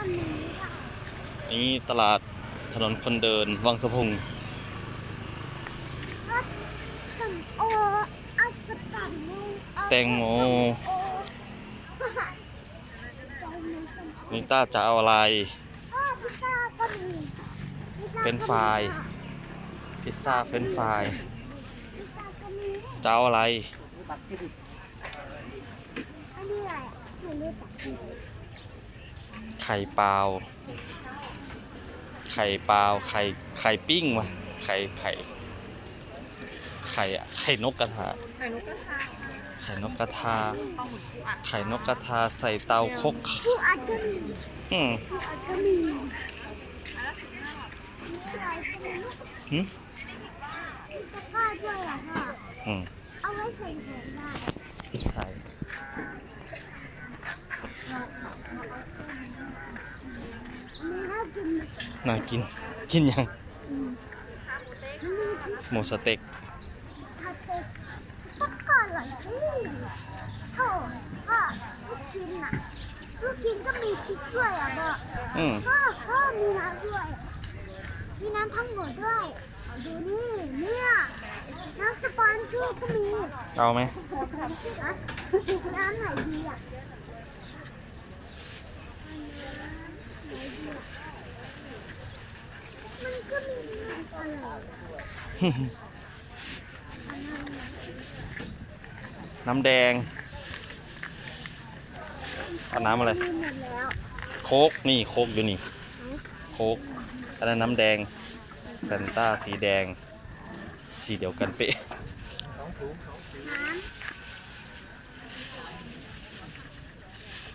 อันนี้ค่ะนี่ตลาดถนนคนเดิน วังสะพุงรถสัมโออัสสัมโมแตงโมโอแตงโมสัมโอนิต้าจะเอาอะไรอ้าวพิซซ่าก็มีพิซซ่าก็มีเป็นไฟรายพิซซ่าเฟรนช์ฟรายพิซซ่าก็มีจะเอาอะไรอันนี้อะไรอะไม่รู้จัก ไข่เปล่าไข่เปล่าไข่ไข่ปิ้งวะไข่ไข่ไข่อะไข่นกกระทาไข่นกกระทาไข่นกกระทาข้าวหมูปูอัดไข่นกกระทาใส่เตาคกผู้อัดก็มีอืมผู้อัดก็มีมีอะไรก็ไม่รู้หึมีตะกร้าด้วยเหรอค่ะอืมเอาไว้ใส่ของได้ใส่ อั นนี้น่ากินน่ากิน กินยังอืมอันนี้ที่หมูสเต็กผัดเผ็ดตะกร้าเหรออืมโถ่พ่อลูกชิ้นน่ะลูกชิ้นก็มีพริกด้วยอะพ่ออืมพ่อพ่อมีน้ำด้วย มีน้ำทั้งหมดด้วยเอาดูนี่เนี่ยน้ำสปอนเซอร์ก็มีเอาไหมอะน้ำไหนดีอะมันก็มี น้ำอะไรน้ำแดงเอาน้ำอะไรมีหมดแล้วโคกนี่โคกอยู่นี่ โคกอันนั้นน้ำแดงแฟนต้าสีแดง สีเดียวกันเป๊ะ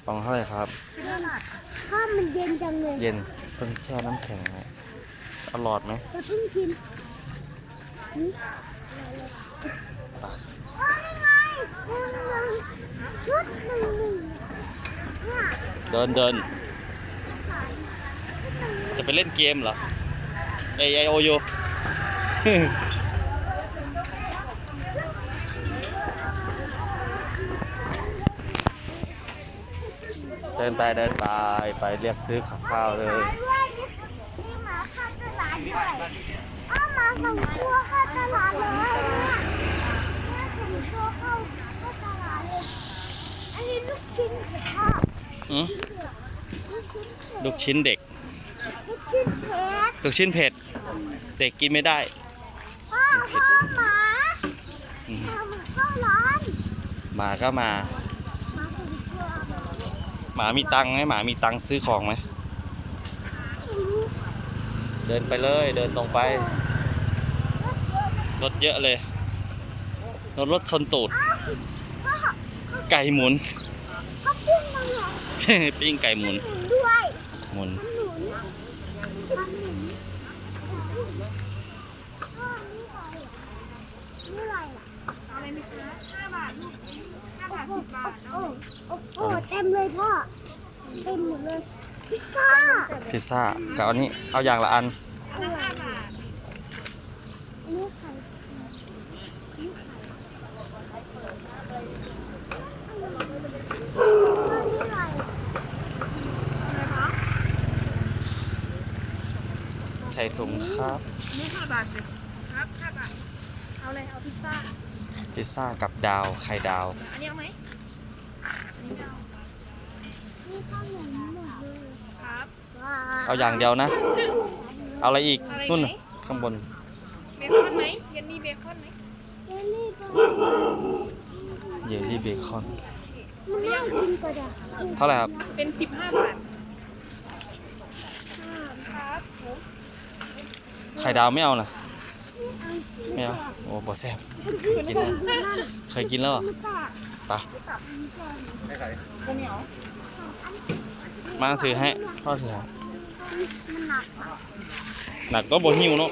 น้ฟองเท่าไหร่ครับำข้าวมันเย็นจังเลย เย็นเพิ่งแช่น้ำแข็งไว้ ตลอดไหมเดินเดิน จะไปเล่นเกมเหรอไอไอโอยเดินไปเดินไปไปเรียกซื้อข้าวเลย ดด้วยอ้าวหมาสองตัวเข้าตลาดเลยเนี่ยเนี่ยสองตัวเข้าเข้าตลาดเลยอันนี้ลูกชิ้นเผ็ดทอดอืมลูกชิ้นเผ็ดลูกชิ้นเด็ก ลูกชิ้นเผ็ดลูกชิ้นเผ็ด เด็กกินไม่ได้ พ่อพ่อหมาอืมหมาเข้าร้านหมาก็มา หมาสองตัวหมามีตังค์ไหมหมามีตังค์ซื้อของไหม เดินไปเลยเดินตรงไป รถเยอะเลยรถรถชนตูดพ่อไก่หมุนเขาปิ้งมาเหรอปิ้งไก่หมุนหนุนด้วยหมุนมันหนุนมันหนุนพ่อนี่อะไรอะนี่อะไรอะเอาอะไรไหมคะห้าบาทลูกห้าบาทสิบบาทโอ้เนาะโอ้โอ้เต็มเลยพ่อ เต็มหมดเลย พิซซ่าพิซซ่ากับอันนี้เอาอย่างละอันอันละห้าบาทอันนี้ไข่อันนี้อะไรอะไรคะใส่ถุงครับอันนี้ห้าบาทเลยครับห้าบาทเอาอะไรเอาพิซซ่าพิซซ่ากับดาวไข่ดาวอันนี้เอาไหมอันนี้เอา นี่ข้าวหมูหมดเลย ครับ ว้า เอาอย่างเดียวนะ เอาอะไรอีกอะไรนู่นไหมน่ะข้างบนเบคอนไหมเย็นนี่เบคอนไหมเจลลี่ก็เยลลี่เบคอนมันน่ากินกว่าเดิมเท่าไหร่ครับ เป็นสิบห้าบาทครับผมไข่ดาวไม่เอานะไม่เอาโอ้บอแซ่บเคยกินแล้วเคยกินแล้วเหรอไม่กล้าไปะข้าวเหนียวมาถือให้พ่อถือ หนักก็บ่หิวเนาะ